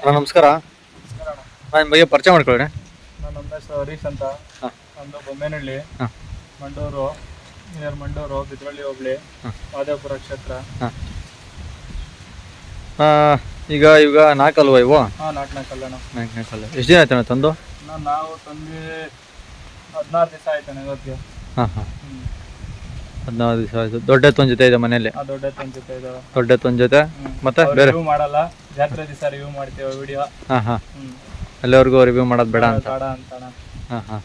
ಅಣ್ಣ ನಮಸ್ಕಾರ. ನಾನು ಬಗ್ಗೆ ಪರಿಚಯ ಮಾಡ್ಕೊಳ್ಳಿ ನಾನು ನಮ್ಮ ಹೆಸರು ಹರೀಶ್ ಅಂತ. ನಮ್ಮದು ಬೊಮ್ಮೇನಹಳ್ಳಿ. ಮಂಡೂರು ನಿಯರ್ ಮಂಡೂರು ಬಿದ್ರಳ್ಳಿ ಹೋಬಳಿ. ಮಾದೇವಪುರ ಕ್ಷೇತ್ರ. ಈಗ ಈಗ ನಾಲ್ಕಲ್ವ ಇವು? ಹಾಂ ನಾಲ್ಕು ನಾಲ್ಕಲ್ಲ ಎಷ್ಟು ದಿನ ಆಯ್ತಣ್ಣ ತಂದು? ನಾವು ತಂದು ಹದಿನಾರು ದಿವಸ ಆಯ್ತಾನೆ ಇವತ್ತಿಗೆ. ಹಾಂ ಹಾಂ. ಹದಿನಾರು ದಿವಸ ಆಯ್ತು. ದೊಡ್ಡ ಎತ್ತೊಂದು ಜೊತೆ ಇದೆ ಮನೆಯಲ್ಲಿ? ಆ ದೊಡ್ಡ ಜೊತೆ ಇದೆ. ದೊಡ್ಡ ಎತ್ತೊಂದು ಜೊತೆ ಮತ್ತೆ ಬೇರೆ? ರಿವ್ಯೂ ಮಾಡಲ್ಲ. ಜಾತ್ರೆ ದಿವಸ ರಿವ್ಯೂ ಮಾಡ್ತೀವಿ ವಿಡಿಯೋ ಹಾಂ ಹಾಂ. ಹ್ಞೂ ಅಲ್ಲಿವರೆಗೂ ರಿವ್ಯೂ ಮಾಡೋದು ಬೇಡ ಅಂತ? ಬೇಡ ಅಂತ ಹಾಂ ಹಾಂ.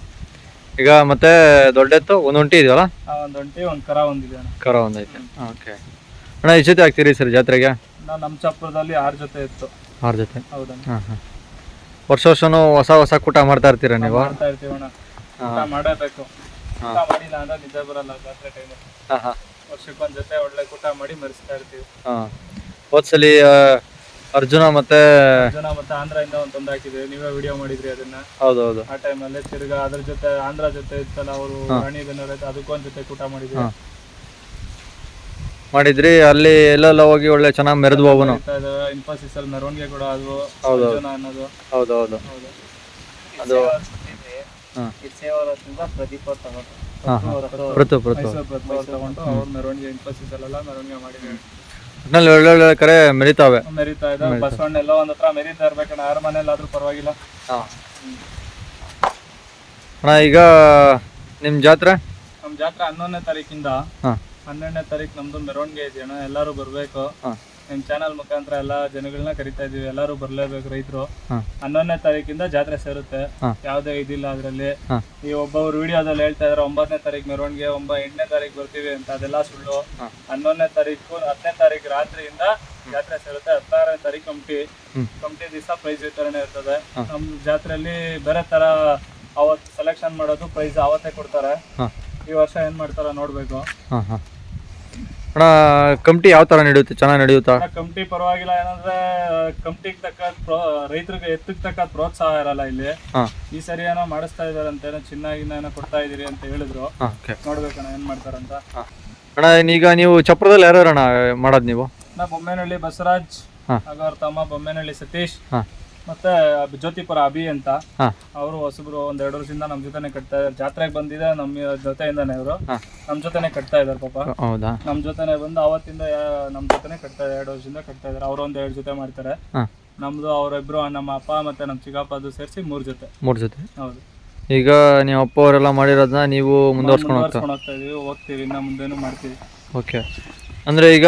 ಈಗ ಮತ್ತೆ ದೊಡ್ಡ ಎತ್ತು ಒಂದು ಒಂಟಿ ಇದೆಯಲ್ಲ? ಒಂದು ಒಂಟಿ ಒಂದು ಕರ ಒಂದಿದೆ ಅಣ್ಣ. ಕರ ಒಂದೈತೆ ಓಕೆ. ಅಣ್ಣ ಎಷ್ಟು ಜೊತೆ ಆಗ್ತೀರಿ ಸರ್ ಜಾತ್ರೆಗೆ? ನಾನು ನಮ್ಮ ಚಪ್ಪರದಲ್ಲಿ ಆರು ಜೊತೆ ಇತ್ತು. ಆರು ಜೊತೆ? ಹೌದಣ್ಣ. ಹಾಂ ಹಾಂ. ವರ್ಷ ವರ್ಷನೂ ಹೊಸ ಹೊಸ ಕೂಟ ಮಾಡ್ತಾ ಇರ್ತೀರಾ ನೀವು? ಮಾಡ್ತಾ ಇರ್ತೀವಿ ಅಣ್ಣ. ಊಟ ಮಾಡಬೇಕು. ಊಟ ಮಾಡಿಲ್ಲ ಅಂದ್ರೆ ನಿಜ ಬರಲ್ಲ ಜಾತ್ರೆ ಟೈಮಲ್ಲಿ ಹಾ ಹಾಂ. ವರ್ಷಕ್ಕೊಂದ್ ಜೊತೆ ಒಳ್ಳೆ ಊಟ ಮಾಡಿ ಮರೆಸ್ತಾ ಇರ್ತೀವಿ. ಹಾ. ಹೋದ್ಸಲಿ ಆ, ಅರ್ಜುನ ಮತ್ತೆ ಜನ ಮತ್ತೆ ಆಂಧ್ರದಿಂದ ಒಂದ್ ತಂದು ಹಾಕಿದ್ವಿ ನೀವೇ ವಿಡಿಯೋ ಮಾಡಿದ್ರಿ ಅದನ್ನ. ಹೌದು ಹೌದು ಆ ಟೈಮಲ್ಲಿ ತಿರ್ಗಾ ಅದ್ರ ಜೊತೆ ಆಂಧ್ರ ಜೊತೆ ಇತ್ತಲ್ಲ ಅವರು ರಾಣಿ ಬೆನ್ನೂರ್ ಅದಕ್ಕೊಂದ್ ಜೊತೆ ಊಟ ಮಾಡಿದ್ವಿ ಹಾಂ. ಮಾಡಿದ್ರಿ ಅಲ್ಲಿ ಎಲ್ಲೆಲ್ಲ ಹೋಗಿ ಒಳ್ಳೆ ಚೆನ್ನಾಗಿ ಮೆರೆದು ಹೋಗೋನು ಇನ್ಫೋಸಿಸ್ ಅಲ್ಲಿ ಮೆರವಣಿಗೆ ಕೂಡ ಅದು ಹೌದು. ಅರ್ಜುನ ಅನ್ನೋದು. ಹೌದು. ಹೌದು ಹೌದು ಅದು ಹಾಂ ಪ್ರದೀಪ್ ಅವ್ರು ತಗೊಂಡು. ಹಾಂ ಹಾಂ. ಪೃಥು ಪೃಥು ಮೈಸೂರು ತಗೊಂಡು ಅವ್ರ ಮೆರವಣಿಗೆ ಇನ್ಫೋಸಿಸ್ ಅಲ್ಲೆಲ್ಲ ಮೆರವಣಿಗೆ ಮಾಡಿದ್ವಿ ಒಟ್ನಲ್ಲಿ ಒಳ್ಳೊಳ್ಳೆ ಕರೆ ಮೆರಿತಾವೆ. ಮೆರಿತಾ ಇದೆ ಬಸವಣ್ಣ ಎಲ್ಲೋ ಒಂದ್ ಹತ್ರ ಮೆರಿತಾ ಇರ್ಬೇಕಣ್ಣ ಯಾರ ಮನೇಲಾದ್ರೂ ಪರವಾಗಿಲ್ಲ. ಅಣ್ಣ ಈಗ ನಿಮ್ ಜಾತ್ರೆ? ನಮ್ ಜಾತ್ರೆ ಹನ್ನೊಂದನೇ ತಾರೀಕಿಂದ. ಹನ್ನೆರಡನೇ ತಾರೀಕು ನಮ್ದು ಮೆರವಣಿಗೆ ಇದೆಯಣ್ಣ ಎಲ್ಲರೂ ಬರ್ಬೇಕು. ನಿಮ್ ಚಾನಲ್ ಮುಖಾಂತರ ಎಲ್ಲಾ ಜನಗಳನ್ನ ಕರಿತಾ ಇದೀವಿ ಎಲ್ಲರೂ ಬರ್ಲೇಬೇಕು ರೈತರು. ಹನ್ನೊಂದನೇ ತಾರೀಕಿಂದ ಜಾತ್ರೆ ಸೇರುತ್ತೆ. ಯಾವುದೇ ಇದಿಲ್ಲ ಅದ್ರಲ್ಲಿ. ಈ ಒಬ್ಬೊಬ್ರು ವಿಡಿಯೋದಲ್ಲಿ ಹೇಳ್ತಾ ಇದಾರೆ ಒಂಬತ್ತನೇ ತಾರೀಕು ಮೆರವಣಿಗೆ ಒಂಬ ಎಂಟನೇ ತಾರೀಕು ಬರ್ತೀವಿ ಅಂತ ಅದೆಲ್ಲ ಸುಳ್ಳು. ಹನ್ನೊಂದನೇ ತಾರೀಕು ಹತ್ತನೇ ತಾರೀಕು ರಾತ್ರಿಯಿಂದ ಜಾತ್ರೆ ಸೇರುತ್ತೆ. ಹತ್ತಾರನೇ ತಾರೀಕು ಕಮಿಟಿ ಕಂಪ್ಟಿ ಕಮಿಟಿ ದಿವಸ ಪ್ರೈಸ್ ವಿತರಣೆ ಇರ್ತದೆ. ನಮ್ ಜಾತ್ರೆಯಲ್ಲಿ ಬೇರೆ ತರ ಅವತ್ತು ಸೆಲೆಕ್ಷನ್ ಮಾಡೋದು ಪ್ರೈಸ್ ಅವತ್ತೇ ಕೊಡ್ತಾರೆ. ಈ ವರ್ಷ ಏನ್ ಮಾಡ್ತಾರ ನೋಡ್ಬೇಕು. ಅಣ್ಣ ಕಮಿಟಿ ಯಾವ ಥರ ನಡೆಯುತ್ತೆ? ಚೆನ್ನಾಗಿ ನಡೆಯುತ್ತಾ? ಕಮಿಟಿ ಪರವಾಗಿಲ್ಲ. ಏನಂದ್ರೆ ಕಮಿಟಿಗೆ ತಕ್ಕ ರೈತರಿಗೆ ಎತ್ತಕ್ಕೆ ತಕ್ಕ ಪ್ರೋತ್ಸಾಹ ಇರಲ್ಲ ಇಲ್ಲಿ. ಹಾಂ. ಈ ಸರಿ ಏನೋ ಮಾಡಿಸ್ತಾ ಇದಾರೆ ಅಂತ ಏನೋ ಗಿನ್ನ ಏನೋ ಕೊಡ್ತಾ ಇದೀರಿ ಅಂತ ಹೇಳಿದ್ರು. ಹಾಂ ಓಕೆ ನೋಡ್ಬೇಕಣ್ಣ ಏನ್ ಮಾಡ್ತಾರಂತ ಅಣ್ಣ ಈಗ ನೀವು ಚಪ್ರದಲ್ಲಿ ಯಾರ್ಯಾರು ಅಣ್ಣ ಮಾಡೋದು ನೀವು? ಅಣ್ಣ ಬೊಮ್ಮೇನಹಳ್ಳಿ ಬಸವರಾಜ್ ಹಾಂ. ಆಗ ಅವ್ರ ತಮ್ಮ ಬೊಮ್ಮೇನಹಳ್ಳಿ ಸತೀಶ್. ಹಾಂ. ಮತ್ತೆ ಜ್ಯೋತಿಪುರ ಅಭಿ ಅಂತ. ಅವರು ಹೊಸಬ್ರು ಒಂದ್ ಎರಡು ವರ್ಷದಿಂದ ನಮ್ ಜೊತೆನೆ ಕಟ್ತಾ ಇದಾರೆ. ಜಾತ್ರೆಗೆ ಬಂದಿದೆ ನಮ್ಮ ಜೊತೆಯಿಂದಾನೆ ಅವರು ನಮ್ ಜೊತೆನೆ ಕಟ್ತಾ ಇದಾರೆ ಪಾಪ. ಹೌದಾ? ನಮ್ ಜೊತೆನೆ ಬಂದು ಅವತ್ತಿಂದ ಯಾ- ನಮ್ ಜೊತೆನೆ ಕಟ್ತಾ ಇದಾರೆ. ಎರಡು ವರ್ಷದಿಂದ ಕಟ್ತಾ ಇದಾರೆ. ಅವ್ರು ಒಂದ್ ಎರಡು ಜೊತೆ ಮಾಡ್ತಾರೆ. ನಮ್ದು ಅವರಿಬ್ರು ನಮ್ಮ ಅಪ್ಪ ಮತ್ತೆ ನಮ್ ಚಿಕ್ಕಪ್ಪ ಅದು ಸೇರಿಸಿ ಮೂರ್ ಜೊತೆ. ಮೂರು ಜೊತೆ? ಹೌದು. ಈಗ ನೀವು ಅಪ್ಪ ಅವರೆಲ್ಲ ಮಾಡಿರೋದನ್ನ ನೀವು ಮುಂದುವರ್ಸ್ಕೊಂಡು ಹೋಗ್ತಾ? ಮುಂದುವರ್ಸ್ಕೊಂಡು ಹೋಗ್ತಾ ಇದೀವಿ. ಹೋಗ್ತೀವಿ. ಇನ್ನ ಮುಂದೆನೂ ಮಾಡ್ತೀವಿ. ಓಕೆ. ಅಂದರೆ ಈಗ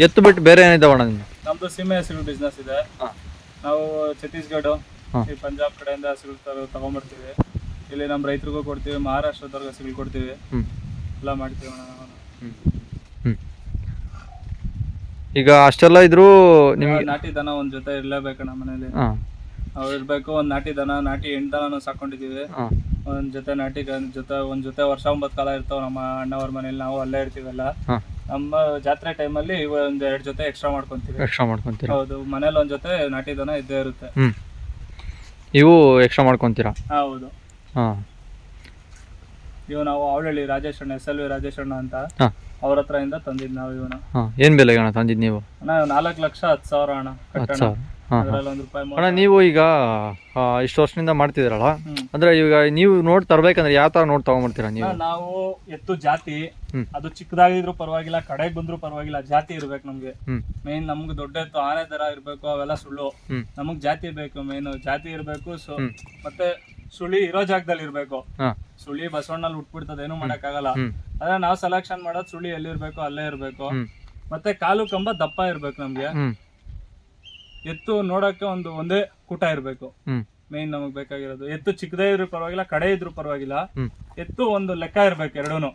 ಎತ್ತು ಬಿಟ್ಟು ಬೇರೆ ಏನಿದ್ದಾವಣ್ಣ ನಿಮ್ಗೆ ನಮ್ದು? ಸಿಮೆ ಹಸಿರು ಬಿಸ್ನೆಸ್ ಇದೆ. ಹಾಂ. ನಾವು ಛತ್ತೀಸ್ಗಢ. ಈ ಪಂಜಾಬ್ ಕಡೆಯಿಂದ ಹಸುಗಳು ತ- ತಗೊಂಬರ್ತೀವಿ. ಇಲ್ಲಿ ನಮ್ಮ ರೈತರಿಗೂ ಕೊಡ್ತೀವಿ ಮಹಾರಾಷ್ಟ್ರದವ್ರಿಗೆ ಹಸುಗಳು ಕೊಡ್ತೀವಿ. ಎಲ್ಲ ಮಾಡ್ತೀವಿ ಅಣ್ಣ ನಾವು. ಈಗ ಅಷ್ಟೆಲ್ಲ ಇದ್ರು ನಿಮ್ಗೆ ನಾಟಿ ದನ ಒಂದ್ ಜೊತೆ ಇರ್ಲೇಬೇಕಣ್ಣ ಮನೇಲಿ. ಹಾಂ. ನಾವು ಇರ್ಬೇಕು ಒಂದ್ ನಾಟಿ ದನ ನಾಟಿ ಎಂಟು ಸಾಕೊಂಡಿದೀವಿ. ಹಾಂ. ಒಂದ್ ಜೊತೆ ನಾಟಿ ಜೊತೆ ಒಂದ್ ಜೊತೆ ವರ್ಷ ಒಂಬತ್ತು ಕಾಲ ಇರ್ತಾವ ನಮ್ಮ ಅಣ್ಣವ್ರ ಮನೇಲಿ ನಾವು ಅಲ್ಲೇ ಇರ್ತೀವಲ್ಲ. ಹಾಂ. ನಮ್ಮ ಜಾತ್ರೆ ಟೈಮಲ್ಲಿ ಒಂದ್ ಎರಡ್ ಜೊತೆ ಎಕ್ಸ್ಟ್ರಾ ಮಾಡ್ಕೊಂತೀವಿ. ಎಕ್ಸ್ಟ್ರಾ ಮಾಡ್ಕೊಂತೀರಾ? ಹೌದು ಮನೇಲಿ ಒಂದ್ ಜೊತೆ ನಾಟಿ ದನ ಇದ್ದೇ ಇರುತ್ತೆ. ಹ್ಞೂ ಇವು ಎಕ್ಸ್ಟ್ರಾ ಮಾಡ್ಕೊಂತೀರಾ? ಹೌದು. ಹಾಂ. ಇವ್ ನಾವು ಅವಳಳ್ಳಿ ರಾಜೇಶ್ ಅಣ್ಣ ಎಸ್ ಎಲ್ ವಿ ರಾಜೇಶ್ ಅಣ್ಣ ಅಂತ ಹಾಂ. ಅವ್ರ ಹತ್ರ ಇಂದ ತಂದಿದ್ ನಾವು ಇವನ. ಹಾಂ ಏನು ಬೆಲೆಗೆ ಅಣ್ಣ ತಂದಿದ್ದು ನೀವು? ಅಣ್ಣ ನಾಲ್ಕು ಲಕ್ಷ ಹತ್ತು ಸಾವಿರ ಅಣ್ಣ ಹತ್ತು ಕಟ್ಟಣ. ಸಾವಿರ. ಅದ್ರಲ್ಲಿ ಒಂದ್ ರೂಪಾಯಿ ಅಣ್ಣ ನೀವು ಈಗ ಆ, ಇಷ್ಟು ವರ್ಷದಿಂದ ಮಾಡ್ತಿದ್ದೀರಲ್ಲ? ಅಂದ್ರೆ ಅಂದರೆ ಈಗ ನೀವು ನೋಡ್ ತರ್ಬೇಕಂದ್ರೆ ಯಾವ ತರ ನೋಡ್ ತಗೊಂಡ್ಬಿಡ್ತೀರಾ ನೀವು? ನಾವು ಎತ್ತು ಜಾತಿ ಹ್ಮ್. ಅದು ಚಿಕ್ಕದಾಗಿದ್ರು ಪರವಾಗಿಲ್ಲ ಕಡೆಗೆ ಬಂದ್ರು ಪರವಾಗಿಲ್ಲ ಜಾತಿ ಇರ್ಬೇಕು ನಮ್ಗೆ. ಮೇನ್ ನಮ್ಗೆ ದೊಡ್ಡ ಎತ್ತು ಆನೆ ತರ ಇರ್ಬೇಕು ಅವೆಲ್ಲ ಸುಳ್ಳು. ನಮಗ್ ಜಾತಿ ಬೇಕು ಮೇನ್ ಜಾತಿ ಇರ್ಬೇಕು ಸೊ ಹ್ಮ್. ಮತ್ತೆ ಸುಳಿ ಇರೋ ಜಾಗದಲ್ಲಿ ಇರ್ಬೇಕು. ಹಾಂ. ಸುಳಿ ಬಸವಣ್ಣಲ್ಲಿ ಉಟ್ಬಿಡ್ತದೆ ಏನು ಮಾಡಕ್ಕಾಗಲ್ಲ. ಆಗಲ್ಲ ಅದೇ ನಾವು ಸೆಲೆಕ್ಷನ್ ಮಾಡೋದು ಸುಳಿ ಎಲ್ಲಿರ್ಬೇಕು ಅಲ್ಲೇ ಇರ್ಬೇಕು. ಮತ್ತೆ ಕಾಲು ಕಂಬ ದಪ್ಪ ಇರ್ಬೇಕು ನಮ್ಗೆ. ಎತ್ತು ನೋಡಕ್ಕೆ ಒಂದು ಒಂದೇ ಕೂಟ ಇರಬೇಕು. ಮೇನ್ ನಮಗ್ ಬೇಕಾಗಿರೋದು. ಎತ್ತು ಚಿಕ್ಕದೇ ಇದ್ರು ಪರವಾಗಿಲ್ಲ ಕಡೆ ಇದ್ರು ಪರವಾಗಿಲ್ಲ. ಎತ್ತು ಒಂದು ಲೆಕ್ಕ ಇರ್ಬೇಕು ಎರಡೂನು.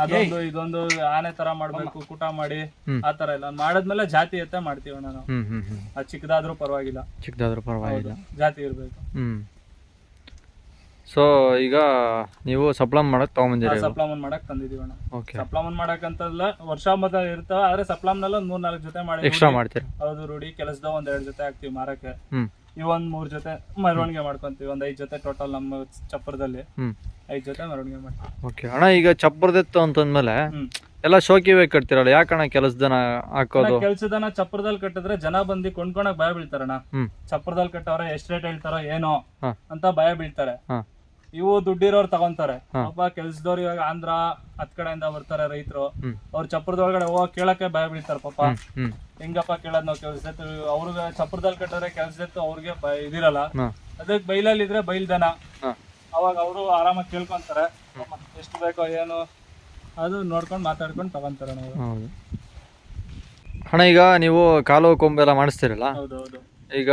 ಅದೊಂದು ಇದೊಂದು ಆನೆ ತರ ಮಾಡ್ಬೇಕು ಕೂಟ ಮಾಡಿ. ಆ ತರ ಇಲ್ಲ ಮಾಡದ್ಮೇಲೆ ಜಾತಿ ಎತ್ತೆ ಮಾಡ್ತೀವಣ್ಣ ನಾವು. ಹ್ಞೂ ಅದು ಚಿಕ್ಕದಾದ್ರೂ ಪರವಾಗಿಲ್ಲ. ಚಿಕ್ಕದಾದ್ರೂ ಪರವಾಗಿಲ್ಲ. ಜಾತಿ ಇರ್ಬೇಕು. ಸೊ ಈಗ ನೀವು ಸಪ್ಲಮ್ ಮಾಡಕ್ ತೊಗೊಂಬಂದಿರಿ ಸಪ್ಲಮನ್ ಮಾಡಕ್ ತಂದಿದೀವಿ ಓಕೆ ಸಪ್ಲಮನ್ ಮಾಡಕ್ ಅಂತಲ್ಲ ವರ್ಷ ಮೊದಲ ಇರ್ತಾವ ಆದ್ರೆ ಸಪ್ಲಮ್ನಲ್ಲಿ ಒಂದ್ ಮೂರ್ ನಾಲ್ಕು ಜೊತೆ ಮಾಡಿ ಎಕ್ಸ್ಟ್ರಾ ಮಾಡ್ತೀರಾ. ಹೌದು ರೂಢಿ ಕೆಲಸದ ಒಂದ್ ಎರಡ್ ಜೊತೆ ಹಾಕ್ತಿವಿ ಮಾರಕ್ಕೆ. ಇವೊಂದ್ ಮೂರ್ ಜೊತೆ ಮೆರವಣಿಗೆ ಮಾಡ್ಕೊಂತೀವಿ ಒಂದ್ ಐದ್ ಜೊತೆ ಟೋಟಲ್ ನಮ್ಮ ಚಪ್ಪರದಲ್ಲಿ. ಐದ್ ಜೊತೆ ಮೆರವಣಿಗೆ ಮಾಡ್ತೀವಿ. ಓಕೆ ಅಣ್ಣ ಈಗ ಚಪ್ಪರದೆತ್ತು ಅಂತಂದ್ಮೇಲೆ ಎಲ್ಲಾ ಶೋಕಿವೇ ಕಟ್ತಿರಲ್ಲ ಯಾಕಣ್ಣ ಕೆಲಸದನ ಹಾಕೋದು? ಕೆಲಸದನ ಚಪ್ಪರದಲ್ಲಿ ಕಟ್ಟಿದ್ರೆ ಜನ ಬಂದು ಕೊಂಡ್ಕೊಳಕ್ ಭಯ ಬೀಳ್ತಾರಣ್ಣ. ಚಪ್ಪರದಲ್ಲಿ ಕಟ್ಟವ್ರೆ ಎಷ್ಟ್ ರೇಟ್ ಹೇಳ್ತಾರೋ ಏನೋ ಅಂತ ಭಯ ಬೀಳ್ತಾರೆ. ಇವು ದುಡ್ಡಿರೋರು ತಗೊಂತಾರೆ. ಒಬ್ಬ ಪಾಪ ಕೆಲ್ಸದವ್ರು ಇವಾಗ ಆಂಧ್ರ ಹತ್ ಕಡೆಯಿಂದ ಬರ್ತಾರೆ ರೈತರು. ಅವ್ರ ಚಪ್ರದೊಳಗಡೆ ಹೋಗ ಕೇಳಕ್ಕೆ ಭಯ ಬೀಳ್ತಾರೆ ಪಾಪ. ಹೆಂಗಪ್ಪ ಕೇಳೋದ್ ನಾವು ಕೆಲ್ಸ ಅವ್ರಿಗೆ ಚಪ್ರದಲ್ಲಿ ಕಟ್ಟಿದ್ರೆ ಕೆಲ್ಸ ಅವ್ರಿಗೆ ಇದಿರಲ್ಲ. ಅದಕ್ಕೆ ಬೈಲಲ್ಲಿ ಇದ್ರೆ ಬೈಲ್ದನ ಅವಾಗ ಅವರು ಆರಾಮಾಗಿ ಕೇಳ್ಕೊಂತಾರೆ. ಎಷ್ಟು ಬೇಕೋ ಏನು ಅದು ನೋಡ್ಕೊಂಡು ಮಾತಾಡ್ಕೊಂಡು ತಗೊಂತಾರೆ ನಾವು. ಹಣ ಈಗ ನೀವು ಕಾಲು ಕೊಂಬೆಲ್ಲ ಮಾಡಿಸ್ತೀರಲ್ಲ? ಹೌದೌದು ಈಗ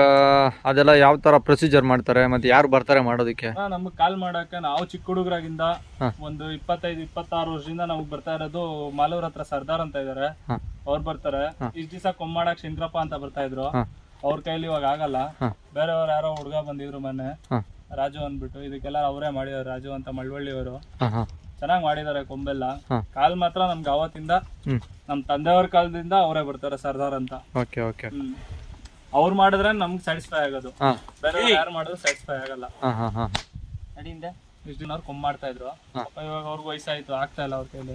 ಅದೆಲ್ಲ ಯಾವ ತರ ಪ್ರೊಸೀಜರ್ ಮಾಡ್ತಾರೆ ಮತ್ತೆ ಯಾರು ಬರ್ತಾರೆ ಮಾಡೋದಕ್ಕೆ? ಹಾ ನಮ್ಗೆ ಕಾಲ್ ಮಾಡಕ್ಕೆ ನಾವು ಚಿಕ್ಕ ಹುಡುಗರಾಗಿಂದ ಹಾ. ಒಂದು ಇಪ್ಪತ್ತೈದು ಇಪ್ಪತ್ತಾರು ವರ್ಷದಿಂದ ನಮಗ್ ಬರ್ತಾ ಇರೋದು ಮಾಲೂರ್ ಹತ್ರ ಸರ್ದಾರ್ ಅಂತ ಇದಾರೆ. ಹಾ. ಅವ್ರು ಬರ್ತಾರೆ. ಹಾ. ಇಷ್ಟ ದಿವಸ ಕೊಮ್ಮಾಡಕ್ ಶಂಕರಪ್ಪ ಅಂತ ಬರ್ತಾ ಇದ್ರು. ಹಾ. ಅವ್ರ ಕೈಲಿ ಇವಾಗ ಆಗಲ್ಲ. ಹಾ. ಬೇರೆಯವ್ರು ಯಾರೋ ಹುಡುಗ ಬಂದಿದ್ರು ಮೊನ್ನೆ. ಹಾ. ರಾಜು ಅಂದ್ಬಿಟ್ಟು ಇದಕ್ಕೆಲ್ಲ ಅವರೇ ಮಾಡಿದಾರೆ ರಾಜು ಅಂತ ಮಳವಳ್ಳಿಯವರು. ಅವರು ಚೆನ್ನಾಗ್ ಚೆನ್ನಾಗಿ ಮಾಡಿದ್ದಾರೆ ಕೊಂಬೆಲ್ಲ. ಹಾ. ಕಾಲ್ ಮಾತ್ರ ನಮ್ಗೆ ಅವತ್ತಿಂದ ಹ್ಮ್. ನಮ್ ತಂದೆಯವ್ರ ಕಾಲದಿಂದ ಅವರೇ ಬರ್ತಾರೆ ಸರ್ದಾರ್ ಅಂತ. Okay okay. ಹ್ಮ್. ಅವ್ರು ಮಾಡಿದ್ರೆ ನಮ್ಗೆ ಸ್ಯಾಟಿಸ್ಫೈ ಆಗೋದು. ಬೇರೆ ಯಾರು ಮಾಡಿದ್ರು ಸ್ಯಾಟಿಸ್ಫೈ ಆಗಲ್ಲ. ಹಾಂ ಹಾಂ ಹಾಂ. ನಡಿಂದ ಇಷ್ಟು ದಿನ ಅವ್ರು ಕೊಂಬ್ ಮಾಡ್ತಾ ಇದ್ರು. ಪಾಪ ಇವಾಗ ಅವ್ರಿಗೆ ವಯಸ್ಸಾಯ್ತು ಆಗ್ತಾ ಇಲ್ಲ ಅವ್ರ ಕೈಲಿ.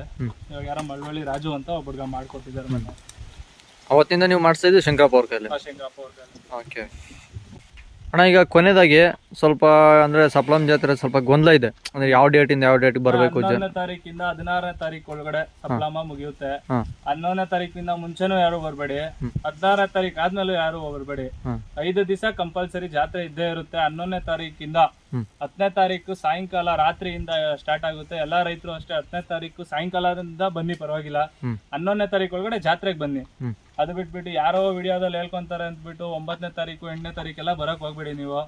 ಇವಾಗ ಯಾರೋ ಮಳವಳ್ಳಿ ರಾಜು ಅಂತ ಒಬ್ಬ ಹುಡುಗ ಮಾಡ್ಕೊಟ್ಟಿದ್ದಾರೆ ಮೊನ್ನೆ. ಅವತ್ತಿಂದ ನೀವು ಮಾಡಿಸ್ತಾ ಇದ್ದೀವಿ ಶಂಕರಪ್ಪ ಅವ್ರ ಕೈಲಿ? ಶಂಕರಪ್ಪ ಅವ್ರ ಕೈಲಿ. ಓಕೆ ಅಣ್ಣ ಈಗ ಕೊನೆದಾಗಿ ಸ್ವಲ್ಪ ಅಂದ್ರೆ ಸಪ್ಲಂ ಜಾತ್ರೆ ಸ್ವಲ್ಪ ಗೊಂದಲ ಇದೆ. ಅಂದ್ರೆ ಯಾವ ಡೇಟಿಂದ ಯಾವ ಡೇಟ್ ಬರಬೇಕು ತಾರೀಕಿಂದ ಹದಿನಾರನೇ ತಾರೀಕು ಒಳಗಡೆ ಸಪ್ಲಮ ಮುಗಿಯುತ್ತೆ. ಹನ್ನೊಂದನೇ ತಾರೀಕಿಂದ ಮುಂಚೆನೂ ಯಾರು ಬರಬೇಡಿ. ಹದಿನಾರನೇ ತಾರೀಕು ಆದ್ಮೇಲೂ ಯಾರು ಬರಬೇಡಿ. ಐದು ದಿವಸ ಕಂಪಲ್ಸರಿ ಜಾತ್ರೆ ಇದ್ದೇ ಇರುತ್ತೆ. ಹನ್ನೊಂದನೇ ತಾರೀಕಿಂದ. ಹತ್ತನೇ ತಾರೀಕು ಸಾಯಂಕಾಲ ರಾತ್ರಿಯಿಂದ ಸ್ಟಾರ್ಟ್ ಆಗುತ್ತೆ. ಎಲ್ಲಾ ರೈತರು ಅಷ್ಟೇ ಹತ್ತನೇ ತಾರೀಕು ಸಾಯಂಕಾಲದಿಂದ ಬನ್ನಿ ಪರವಾಗಿಲ್ಲ. ಹನ್ನೊಂದನೇ ತಾರೀಕು ಒಳಗಡೆ ಜಾತ್ರೆಗೆ ಬನ್ನಿ. ಅದು ಬಿಟ್ಬಿಟ್ಟು ಯಾರೋ ವಿಡಿಯೋದಲ್ಲಿ ಹೇಳ್ಕೊಂತಾರೆ ಅಂದ್ಬಿಟ್ಟು ಒಂಬತ್ತನೇ ತಾರೀಕು ಎಂಟನೇ ತಾರೀಕೆಲ್ಲ ಬರಕ್ ಹೋಗ್ಬೇಡಿ ನೀವು.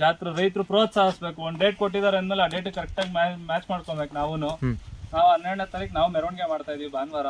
ಜಾತ್ರೆ ರೈತರು ಪ್ರೋತ್ಸಾಹಿಸ್ಬೇಕು. ಒಂದ್ ಡೇಟ್ ಕೊಟ್ಟಿದ್ದಾರೆ ಅಂದ್ಮೇಲೆ ಆ ಡೇಟ್ ಕರೆಕ್ಟಾಗಿ ಮ್ಯಾಚ್ ಮಾಡ್ಕೊಬೇಕು ನಾವು ನಾವು ಹನ್ನೆರಡನೇ ತಾರೀಕು ನಾವು ಮೆರವಣಿಗೆ ಮಾಡ್ತಾ ಇದೀವಿ ಭಾನುವಾರ.